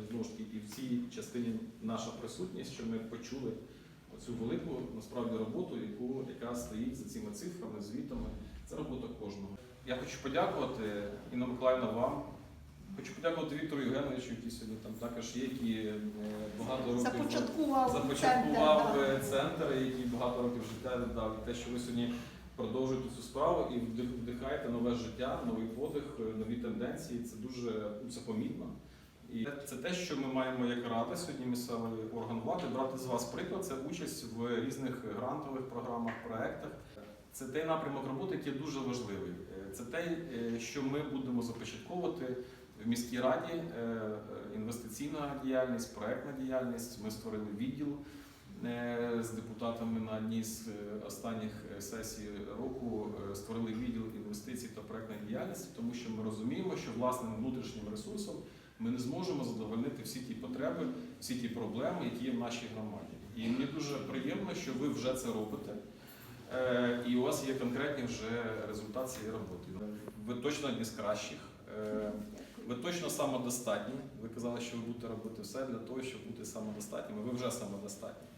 сьогодні знову ж таки і в цій частині наша присутність, що ми почули оцю велику насправді роботу, яку, яка стоїть за цими цифрами, звітами. Це робота кожного. Я хочу подякувати Інна Миколаївна вам. Хочу подякувати Віктору Євгеновичу, який сьогодні там також є, який е, багато років Започаткував започаткував центр, центр, який багато років життя віддав. І те, що ви сьогодні продовжуєте цю справу і вдих- вдихаєте нове життя, новий подих, е, нові тенденції. Це дуже ну, це помітно. І це те, що ми маємо як рада сьогодні місцевий орган влади брати з вас приклад. Це участь в різних грантових програмах, проектах. Це той напрямок роботи, який дуже важливий. Е, Це те, е, що ми будемо започатковувати в міській раді. Е, Інвестиційна діяльність, проектна діяльність. Ми створили відділ з депутатами на одній з останніх сесій року. Створили відділ інвестицій та проектної діяльності, тому що ми розуміємо, що власним внутрішнім ресурсом ми не зможемо задовольнити всі ті потреби, всі ті проблеми, які є в нашій громаді. І мені дуже приємно, що ви вже це робите. Е, І у вас є конкретні вже результати цієї роботи. Ви точно одні з кращих. Е, Ви точно самодостатні. Ви казали, що ви будете робити все для того, щоб бути самодостатніми. Ви вже самодостатні.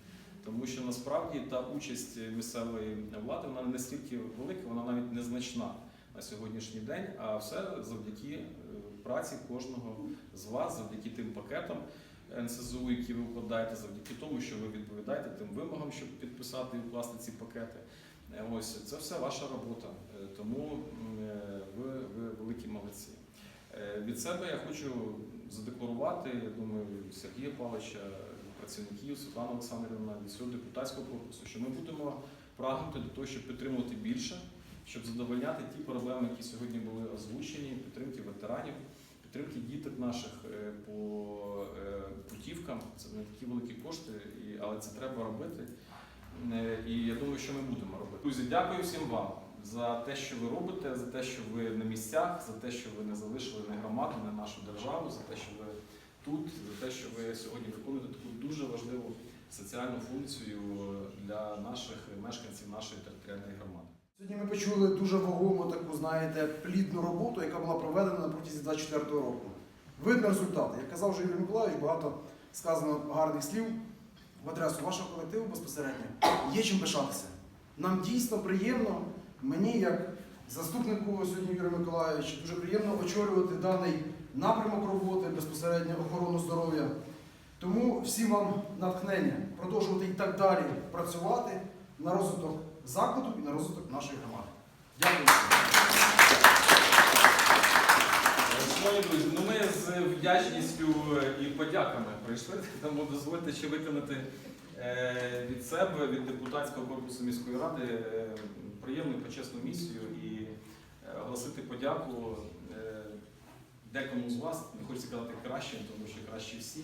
Тому що насправді та участь місцевої влади вона не настільки велика, вона навіть незначна на сьогоднішній день, а все завдяки е, праці кожного з вас, завдяки тим пакетам НСЗУ, які ви вкладаєте, завдяки тому, що ви відповідаєте тим вимогам, щоб підписати і вкласти ці пакети. Е, Ось це все ваша робота. Е, Тому ви, ви великі молодці. Від себе я хочу задекларувати, я думаю, Сергія Павловича, працівників, Світлана Олександрівна, від всього депутатського корпусу, що ми будемо прагнути до того, щоб підтримувати більше, щоб задовольняти ті проблеми, які сьогодні були озвучені, підтримки ветеранів, підтримки діток наших е, по е, путівкам. Це не такі великі кошти, але це треба робити. Е, І я думаю, що ми будемо робити. Друзі, дякую всім вам за те, що ви робите, за те, що ви на місцях, за те, що ви не залишили не громаду, не нашу державу, за те, що ви тут, за те, що ви сьогодні виконуєте таку дуже важливу соціальну функцію для наших мешканців нашої територіальної громади. Сьогодні ми почули дуже вагому таку, знаєте, плідну роботу, яка була проведена на протязі 24 року. Видно результати. Як казав вже Юрій Миколаївич, багато сказано гарних слів в адресу вашого колективу безпосередньо. Є чим пишатися. Нам дійсно приємно, мені, як заступнику сьогодні Юрія Миколаївича, дуже приємно очолювати даний напрямок роботи, безпосередньо охорону здоров'я. Тому всім вам натхнення продовжувати і так далі працювати на розвиток закладу і на розвиток нашої громади. Дякую. Шановні друзі, ну ми з вдячністю і подяками прийшли. Тому дозвольте ще виконати е, від себе, від депутатського корпусу міської ради е, приємну і почесну місію і е, оголосити подяку е, декому з вас. Не хочеться казати краще, тому що краще всі.